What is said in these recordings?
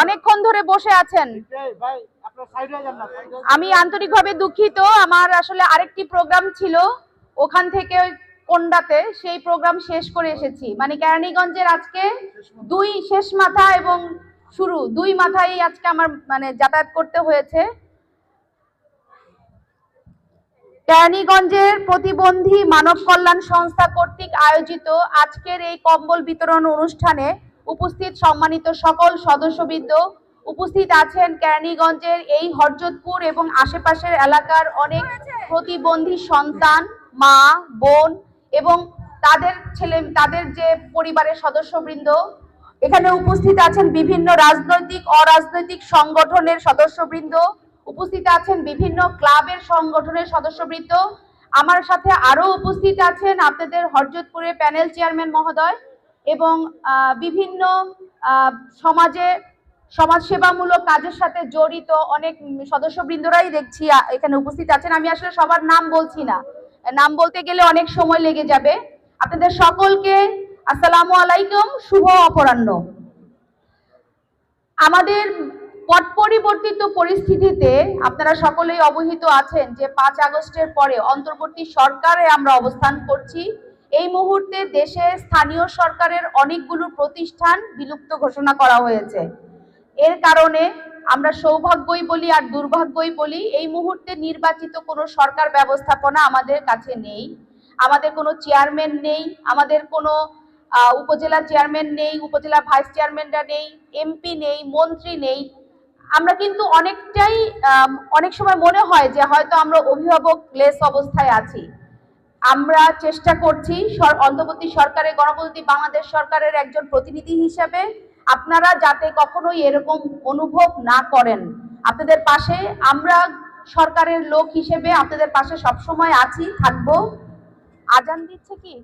অনেকক্ষণ ধরে বসে আছেন। আমি আন্তরিকভাবে দুঃখিত। আমার আসলে আরেকটি প্রোগ্রাম ছিল ওখান থেকে কোন্ডাতে। সেই প্রোগ্রাম শেষ করে এসেছি। মানে কেরানীগঞ্জের আজকে দুই শেষ মাথা এবং শুরু। দুই মাথায় আজকে আমার মানে যাতায়াত করতে হয়েছে। কেরানীগঞ্জের প্রতিবন্ধী মানব কল্যাণ সংস্থা কর্তৃক আয়োজিত আজকের এই কম্বল বিতরণ অনুষ্ঠানে উপস্থিত সম্মানিত সকল সদস্যবৃন্দ উপস্থিত আছেন কেরানীগঞ্জের এই হরজতপুর এবং আশেপাশের এলাকার অনেক প্রতিবন্ধী সন্তান, মা, বোন এবং তাদের ছেলে, তাদের যে পরিবারের সদস্যবৃন্দ। এখানে উপস্থিত আছেন বিভিন্ন রাজনৈতিক, অরাজনৈতিক সংগঠনের সদস্যবৃন্দ। উপস্থিত আছেন বিভিন্ন ক্লাবের সংগঠনের সদস্যবৃন্দ। আমার সাথে আরও উপস্থিত আছেন আপনাদের হরজতপুরের প্যানেল চেয়ারম্যান মহোদয়। এবং বিভিন্ন সমাজে সমাজসেবামূলক কাজের সাথে জড়িত অনেক সদস্যবৃন্দরাই দেখছি এখানে উপস্থিত আছেন। আমি আসলে সবার নাম বলছি না। নাম বলতে গেলে অনেক সময় লেগে যাবে। আপনাদের সকলকে আসসালামু আলাইকুম, শুভ অপরাহ্ন। আমাদের পট পরিবর্তিত পরিস্থিতিতে আপনারা সকলেই অবহিত আছেন যে পাঁচ আগস্টের পরে অন্তর্বর্তী সরকারে আমরা অবস্থান করছি। এই মুহূর্তে দেশে স্থানীয় সরকারের অনেকগুলো প্রতিষ্ঠান বিলুপ্ত ঘোষণা করা হয়েছে। এর কারণে আমরা সৌভাগ্যই বলি আর দুর্ভাগ্যই বলি, এই মুহূর্তে নির্বাচিত কোনো সরকার ব্যবস্থাপনা আমাদের কাছে নেই। আমাদের কোনো চেয়ারম্যান নেই, আমাদের কোনো উপজেলা চেয়ারম্যান নেই, উপজেলা ভাইস চেয়ারম্যানরা নেই, এমপি নেই, মন্ত্রী নেই। আমরা কিন্তু অনেকটাই অনেক সময় মনে হয় যে হয়তো আমরা অভিভাবক লেস অবস্থায় আছি। আমরা চেষ্টা করছি অন্তর্বর্তী সরকারের, গণপ্রজাতন্ত্রী বাংলাদেশ সরকারের একজন প্রতিনিধি হিসাবে আপনারা যাতে কখনোই এরকম অনুভব না করেন। আপনাদের পাশে আমরা সরকারের লোক হিসেবে আপনাদের পাশে সবসময় আছি, থাকব। আজান দিচ্ছে কি?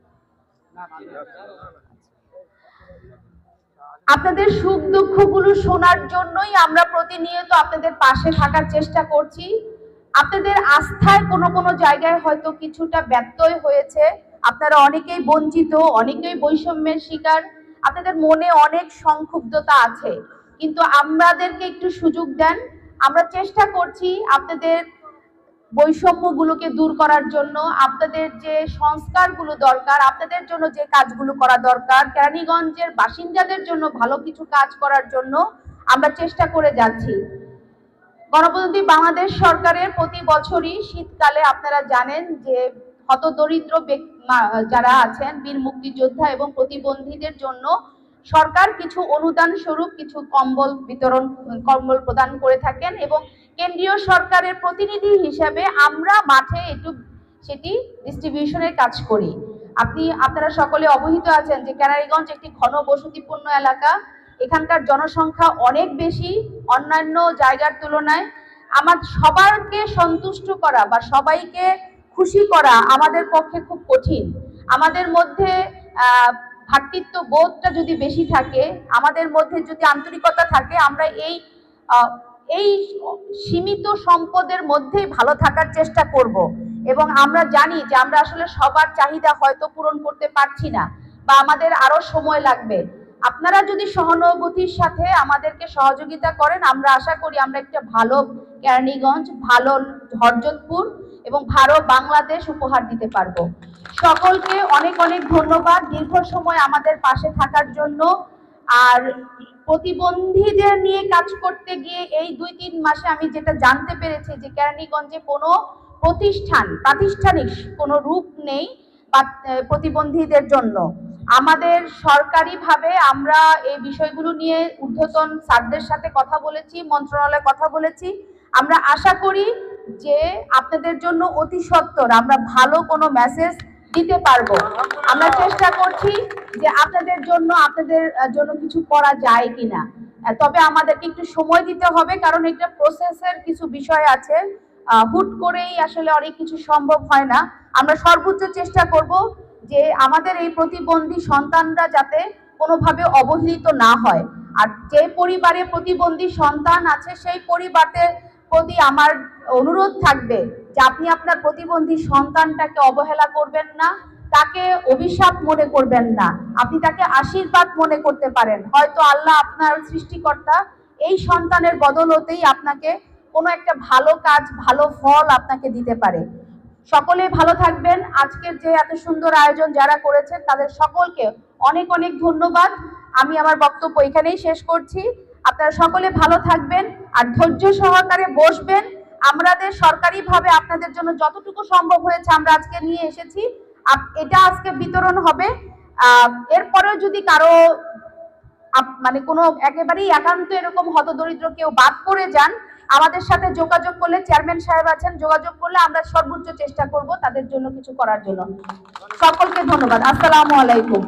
আপনাদের সুখ দুঃখগুলো শোনার জন্যই আমরা প্রতিনিয়ত আপনাদের পাশে থাকার চেষ্টা করছি। আপনাদের আস্থায় কোনো কোনো জায়গায় হয়তো কিছুটা ব্যত্যয় হয়েছে। আপনারা অনেকেই বঞ্চিত, অনেকেই বৈষম্যের শিকার। আপনাদের মনে অনেক সংক্ষুব্ধতা আছে। কিন্তু আমাদেরকে একটু সুযোগ দেন। আমরা চেষ্টা করছি আপনাদের বৈষম্যগুলোকে দূর করার জন্য। আপনাদের যে সংস্কারগুলো দরকার, আপনাদের জন্য যে কাজগুলো করা দরকার, কেরানীগঞ্জের বাসিন্দাদের জন্য ভালো কিছু কাজ করার জন্য আমরা চেষ্টা করে যাচ্ছি। গণপ্রজাতন্ত্রী বাংলাদেশ সরকারের প্রতি বছরই শীতকালে আপনারা জানেন যে হতদরিদ্র যারা আছেন, বীর মুক্তিযোদ্ধা এবং প্রতিবন্ধীদের জন্য সরকার কিছু অনুদান স্বরূপ কিছু কম্বল বিতরণ, কম্বল প্রদান করে থাকেন এবং কেন্দ্রীয় সরকারের প্রতিনিধি হিসাবে আমরা মাঠে একটু সেটি ডিস্ট্রিবিউশনের কাজ করি। আপনি, আপনারা সকলে অবহিত আছেন যে ক্যানারিগঞ্জ একটি ঘন বসতিপূর্ণ এলাকা। এখানকার জনসংখ্যা অনেক বেশি অন্যান্য জায়গার তুলনায়। আমার সবারকে সন্তুষ্ট করা বা সবাইকে খুশি করা আমাদের পক্ষে খুব কঠিন। আমাদের মধ্যে আহ, ভ্রাতৃত্ব বোধটা যদি বেশি থাকে আমাদের মধ্যে যদি আন্তরিকতা থাকে আমরা এই এই সীমিত সম্পদের মধ্যেই ভালো থাকার চেষ্টা করব। এবং আমরা জানি যে আমরা আসলে সবার চাহিদা হয়তো পূরণ করতে পারছি না বা আমাদের আরও সময় লাগবে। আপনারা যদি সহানুভূতির সাথে আমাদেরকে সহযোগিতা করেন, আমরা আশা করি আমরা একটা ভালো কেরানীগঞ্জ, ভালো হরজতপুর এবং ভারত বাংলাদেশ উপহার দিতে পারব। সকলকে অনেক অনেক ধন্যবাদ। দীর্ঘ সময় আমাদের পাশে থাকার জন্য আর প্রতিবন্ধীদের নিয়ে কাজ করতে গিয়ে এই দুই তিন মাসে আমি যেটা জানতে পেরেছি যে কেরানীগঞ্জে কোনো প্রতিষ্ঠান, প্রাতিষ্ঠানিক কোনো রূপ নেই প্রতিবন্ধীদের জন্য। আমাদের সরকারিভাবে আমরা এই বিষয়গুলো নিয়ে ঊর্ধ্বতন স্যারদের সাথে কথা বলেছি, মন্ত্রণালয়ে কথা বলেছি। আমরা আশা করি যে আপনাদের জন্য অতি সত্বর আমরা ভালো কোনো মেসেজ দিতে পারব। আমরা চেষ্টা করছি যে আপনাদের জন্য আপনাদের জন্য কিছু করা যায় কিনা। তবে আমাদেরকে একটু সময় দিতে হবে কারণ এটা প্রসেসের কিছু বিষয় আছে। হুট করেই আসলে অনেক কিছু সম্ভব হয় না। আমরা সর্বোচ্চ চেষ্টা করব যে আমাদের এই প্রতিবন্ধী সন্তানরা যাতে কোনোভাবে অবহেলিত না হয়। আর যে পরিবারে প্রতিবন্ধী সন্তান আছে, সেই পরিবারের প্রতি আমার অনুরোধ থাকবে যে আপনি আপনার প্রতিবন্ধী সন্তানটাকে অবহেলা করবেন না, তাকে অভিশাপ মনে করবেন না। আপনি তাকে আশীর্বাদ মনে করতে পারেন। হয়তো আল্লাহ আপনার সৃষ্টিকর্তা এই সন্তানের বদলতেই আপনাকে কোনো একটা ভালো কাজ, ভালো ফল আপনাকে দিতে পারে। সকলে ভালো থাকবেন। আজকের যে এত সুন্দর আয়োজন যারা করেছেন, তাদের সকলকে অনেক অনেক ধন্যবাদ। আমি আমার বক্তব্য এখানেই শেষ করছি। আপনারা সকলে ভালো থাকবেন আর ধৈর্য সহকারে বসবেন। আমাদের সরকারিভাবে আপনাদের জন্য যতটুকু সম্ভব হয়েছে আমরা আজকে নিয়ে এসেছি। এটা আজকে বিতরণ হবে। এরপরেও যদি কারও মানে কোনো একেবারেই একান্ত এরকম হতদরিদ্র কেউ বাদ পড়ে যান আমাদের সাথে যোগাযোগ করলে, চেয়ারম্যান সাহেব আছেন, যোগাযোগ করলে আমরা সর্বোচ্চ চেষ্টা করব তাদের জন্য কিছু করার জন্য। সকলকে ধন্যবাদ। আসসালামু আলাইকুম।